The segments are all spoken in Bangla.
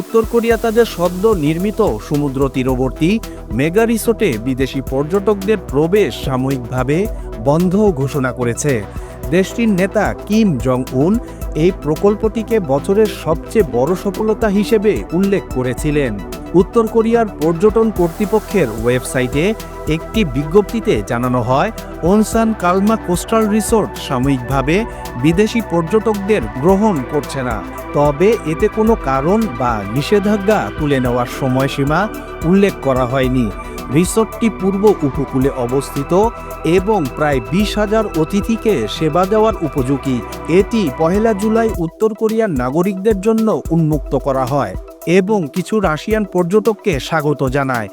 উত্তর কোরিয়া তাদের সদ্য নির্মিত সমুদ্র তীরবর্তী মেগা রিসোর্টে বিদেশি পর্যটকদের প্রবেশ সাময়িকভাবে বন্ধ ঘোষণা করেছে। দেশটির নেতা কিম জং উন এই প্রকল্পটিকে বছরের সবচেয়ে বড় সফলতা হিসেবে উল্লেখ করেছিলেন। উত্তর কোরিয়ার পর্যটন কর্তৃপক্ষের ওয়েবসাইটে একটি বিজ্ঞপ্তিতে জানানো হয়, ওনসান কালমা কোস্টাল রিসোর্ট সাময়িকভাবে বিদেশি পর্যটকদের গ্রহণ করছে না। তবে এতে কোনো কারণ বা নিষেধাজ্ঞা তুলে নেওয়ার সময়সীমা উল্লেখ করা হয়নি। রিসোর্টটি পূর্ব উপকূলে অবস্থিত এবং প্রায় বিশ হাজার অতিথিকে সেবা দেওয়ার উপযোগী। এটি পহেলা জুলাই উত্তর কোরিয়ার নাগরিকদের জন্য উন্মুক্ত করা হয়। এবং কিছু রাশিয়ান পর্যটককে স্বাগত জানায়।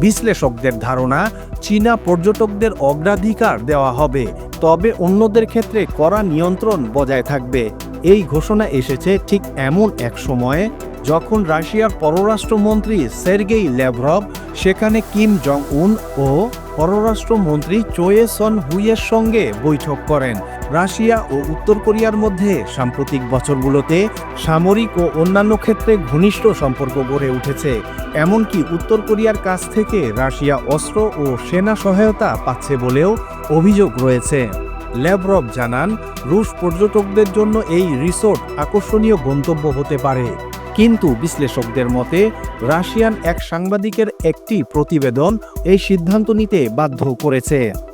বিশ্লেষকদের ধারণা, চীনা পর্যটকদের অগ্রাধিকার দেওয়া হবে, তবে অন্যদের ক্ষেত্রে কড়া নিয়ন্ত্রণ বজায় থাকবে। এই ঘোষণা এসেছে ঠিক এমন এক সময়ে যখন রাশিয়ার পররাষ্ট্রমন্ত্রী সের্গেই ল্যাভরভ সেখানে কিম জং উন ও পররাষ্ট্রমন্ত্রী চোয়ে সন হুইয়ের সঙ্গে বৈঠক করেন। রাশিয়া ও উত্তর কোরিয়ার মধ্যে সাম্প্রতিক বছরগুলোতে সামরিক ও অন্যান্য ক্ষেত্রে ঘনিষ্ঠ সম্পর্ক গড়ে উঠেছে। এমনকি উত্তর কোরিয়ার কাছ থেকে রাশিয়া অস্ত্র ও সেনা সহায়তা পাচ্ছে বলেও অভিযোগ রয়েছে। ল্যাভরভ জানান, রুশ পর্যটকদের জন্য এই রিসোর্ট আকর্ষণীয় গন্তব্য হতে পারে। কিন্তু বিশ্লেষকদের মতে, রাশিয়ান এক সাংবাদিকের একটি প্রতিবেদন এই সিদ্ধান্ত নিতে বাধ্য করেছে।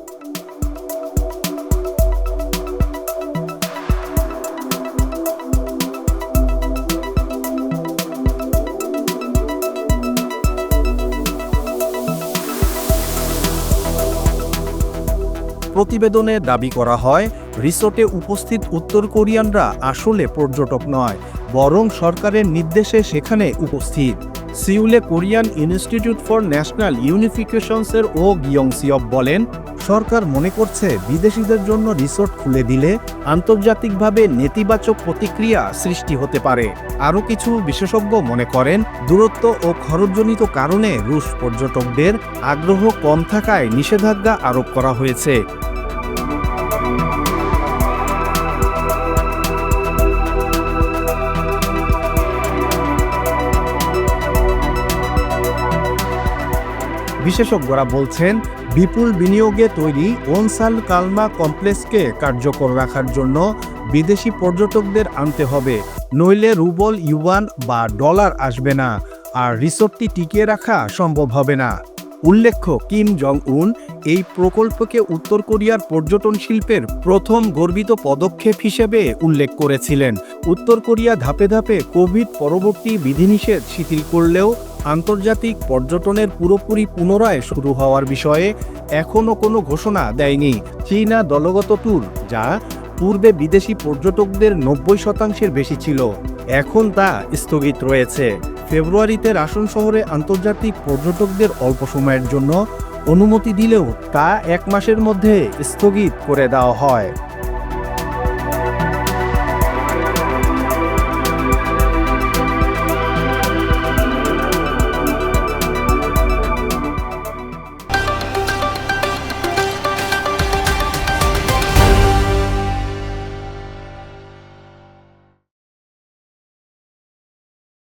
প্রতিবেদনে দাবি করা হয়, রিসোর্টে উপস্থিত উত্তর কোরিয়ানরা আসলে পর্যটক নয়, বরং সরকারের নির্দেশে সেখানে উপস্থিত। সিউলে কোরিয়ান ইনস্টিটিউট ফর ন্যাশনাল ইউনিফিকেশনসের ও গিয়ং সিয়ব বলেন, সরকার মনে করছে বিদেশিদের জন্য রিসোর্ট খুলে দিলে আন্তর্জাতিকভাবে নেতিবাচক প্রতিক্রিয়া সৃষ্টি হতে পারে। আরও কিছু বিশেষজ্ঞ মনে করেন, দূরত্ব ও খরচজনিত কারণে রুশ পর্যটকদের আগ্রহ কম থাকায় নিষেধাজ্ঞা আরোপ করা হয়েছে। বিশেষজ্ঞরা বলছেন, বিপুল বিনিয়োগে তৈরি ওনসাল কালমা কমপ্লেক্সকে কার্যকর রাখার জন্য বিদেশি পর্যটকদের আনতে হবে। নইলে রুবল, ইউয়ান বা ডলার আসবে না, আর রিসোর্টটি টিকিয়ে রাখা সম্ভব হবে না। উল্লেখ্য, কিম জং উন এই প্রকল্পকে উত্তর কোরিয়ার পর্যটন শিল্পের প্রথম গর্বিত পদক্ষেপ হিসেবে উল্লেখ করেছিলেন। উত্তর কোরিয়া ধাপে ধাপে কোভিড পরবর্তী বিধিনিষেধ শিথিল করলেও আন্তর্জাতিক পর্যটনের পুরোপুরি পুনরায় শুরু হওয়ার বিষয়ে এখনও কোনো ঘোষণা দেয়নি। চীনা দলগত ট্যুর, যা পূর্বে বিদেশি পর্যটকদের নব্বই শতাংশের বেশি ছিল, এখন তা স্থগিত রয়েছে। ফেব্রুয়ারিতে রাসন শহরে আন্তর্জাতিক পর্যটকদের অল্প সময়ের জন্য অনুমতি দিলেও তা এক মাসের মধ্যে স্থগিত করে দেওয়া হয়।